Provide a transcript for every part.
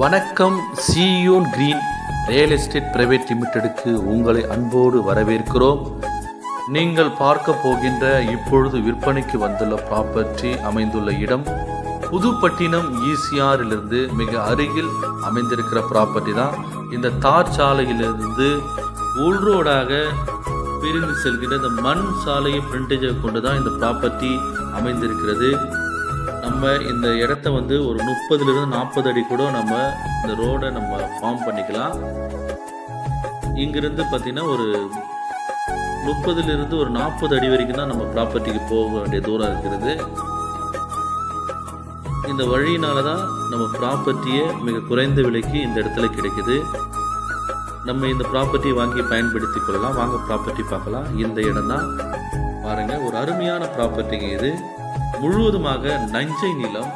வணக்கம் சியூன் green real estate private லிமிடெடுக்கு உங்களை அன்போடு வரவேற்கிறோம். நீங்கள் பார்க்க போகின்ற இப்பொழுது விற்பனைக்கு வந்துள்ள ப்ராப்பர்ட்டி அமைந்துள்ள இடம் புதுப்பட்டினம் ஈசிஆரிலிருந்து மிக அருகில் அமைந்திருக்கிற ப்ராப்பர்ட்டி தான். இந்த தார் சாலையிலிருந்து உள்ரோடாக பிரிந்து செல்கின்ற இந்த மண் சாலையை பிரிண்டேஜை கொண்டு தான் இந்த ப்ராப்பர்ட்டி அமைந்திருக்கிறது. நம்ம இந்த இடத்த வந்து ஒரு முப்பதுலேருந்து நாற்பது அடி கூட நம்ம இந்த ரோடை நம்ம ஃபார்ம் பண்ணிக்கலாம். இங்கிருந்து பார்த்தீங்கன்னா ஒரு முப்பதுலேருந்து ஒரு நாற்பது அடி வரைக்கும் தான் நம்ம ப்ராப்பர்ட்டிக்கு போக வேண்டிய தூரம் இருக்கிறது. இந்த வழியினால தான் நம்ம ப்ராப்பர்ட்டியை மிக குறைந்த விலைக்கு இந்த இடத்துல கிடைக்குது. நம்ம இந்த ப்ராப்பர்ட்டியை வாங்கி பயன்படுத்தி கொள்ளலாம். வாங்க ப்ராப்பர்ட்டி பார்க்கலாம். இந்த இடம் தான் பாருங்க ஒரு அருமையான ப்ராப்பர்ட்டிங்க இது. முழுவதுமாக நஞ்சை நிலம்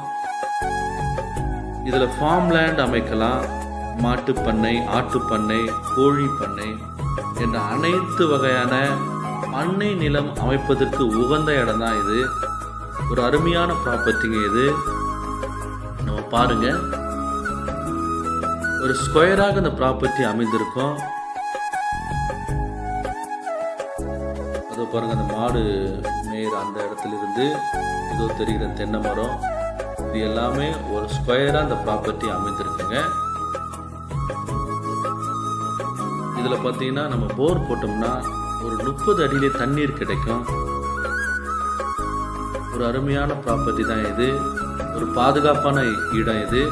இதில் ஃபார்ம் லேண்ட் அமைக்கலாம் மாட்டுப் பண்ணை ஆட்டுப்பண்ணை கோழி பண்ணை என்ற அனைத்து வகையான பண்ணை நிலம் அமைப்பதற்கு உகந்த இடம் தான் இது. ஒரு அருமையான ப்ராப்பர்ட்டிங்க இது. நம்ம பாருங்க. ஒரு ஸ்கொயராக இந்த ப்ராப்பர்ட்டி அமைந்திருக்கும். அதோ பாருங்கள் அந்த மாடு மேய்ற அந்த இடத்துல இருந்து இதோ தெரிகிற தென்னை மரம். இது எல்லாமே ஒரு ஸ்கொயராக அந்த ப்ராப்பர்ட்டி அமைந்திருக்குங்க. இதில் பார்த்தீங்கன்னா நம்ம போர் போட்டோம்னா ஒரு முப்பது அடியிலே தண்ணீர் கிடைக்கும். ஒரு அருமையான ப்ராப்பர்ட்டி தான் இது. ஒரு பாதுகாப்பான இடம் இது.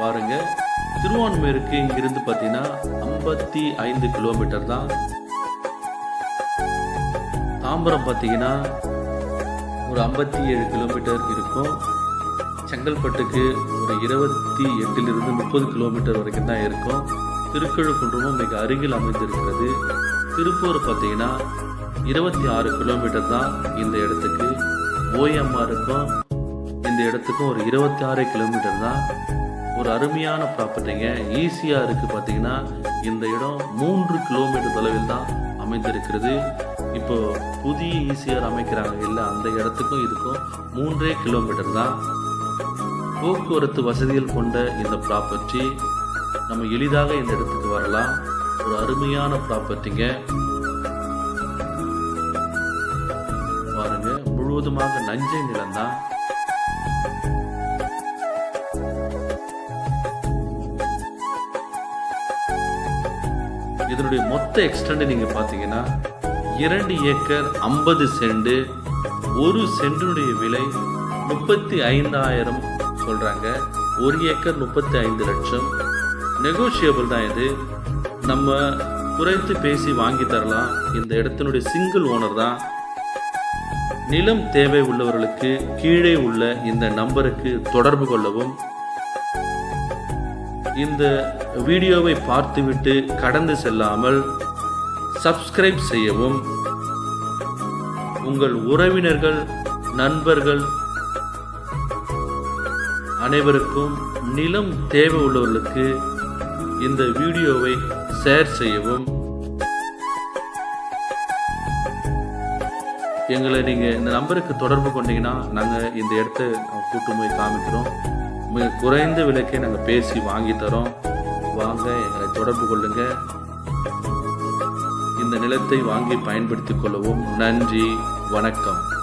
பாருங்க திருவான்மையூருக்கு இங்கிருந்து பார்த்தீங்கன்னா ஐம்பத்தி ஐந்து கிலோமீட்டர் தான் தாம்பரம் பார்த்தீங்கன்னா ஒரு ஐம்பத்தி ஏழு கிலோமீட்டர் இருக்கும். செங்கல்பட்டுக்கு ஒரு இருபத்தி எட்டிலிருந்து முப்பது கிலோமீட்டர் வரைக்கும் தான் இருக்கும். திருக்கழுக்குன்றமும் மிக அருகில் அமைந்திருக்கிறது. திருப்பூர் பார்த்தீங்கன்னா இருபத்தி ஆறு கிலோமீட்டர் தான் இந்த இடத்துக்கு. ஓஎம்ஆருக்கும் இந்த இடத்துக்கும் ஒரு இருபத்தி ஆறு கிலோமீட்டர் தான். ஒரு அருமையான ப்ராப்பர்ட்டிங்க ஈஸியாக இருக்குது பார்த்தீங்கன்னா இந்த இடம் மூன்று கிலோமீட்டர் தொலைவில் தான் அமைந்திருக்கிறது. இப்போ புதிய ஈசிஆர் அமைக்கிறாங்க. இல்லை அந்த இடத்துக்கும் இதுக்கும் மூன்றே கிலோமீட்டர் தான். போக்குவரத்து வசதிகள் கொண்ட இந்த ப்ராப்பர்ட்டி நம்ம எளிதாக இந்த இடத்துக்கு வரலாம். ஒரு அருமையான ப்ராப்பர்ட்டிங்க பாருங்க முழுவதுமாக நஞ்சை நிலம்தான் இதனுடைய மொத்த எக்ஸ்டெண்ட் நீங்க பாத்தீங்கன்னா இரண்டு ஏக்கர் ஐம்பது செண்டு ஒரு சென்டினுடைய விலை முப்பத்தி ஐந்தாயிரம் சொல்கிறாங்க ஒரு ஏக்கர் முப்பத்தி ஐந்து லட்சம். நெகோஷியபிள் தான் இது. நம்ம குறைத்து பேசி வாங்கி தரலாம். இந்த இடத்தினுடைய சிங்கிள் ஓனர் தான். நிலம் தேவை உள்ளவர்களுக்கு கீழே உள்ள இந்த நம்பருக்கு தொடர்பு கொள்ளவும் இந்த வீடியோவை பார்த்துவிட்டு கடந்து செல்லாமல் சப்ஸ்கிரைப் செய்யவும். உங்கள் உறவினர்கள் நண்பர்கள் அனைவருக்கும் நிலம் தேவை உள்ளவர்களுக்கு இந்த வீடியோவை ஷேர் செய்யவும். எங்களை நீங்கள் இந்த நம்பருக்கு தொடர்பு கொண்டீங்கன்னா நாங்கள் இந்த இடத்த கூட்டு போய் காமிக்கிறோம். மிக குறைந்த விலைக்கே நாங்கள் பேசி வாங்கி தரோம். வாங்க எங்களை தொடர்பு கொள்ளுங்கள் இந்த நிலத்தை வாங்கி பயன்படுத்திக் கொள்ளவும். நன்றி வணக்கம்.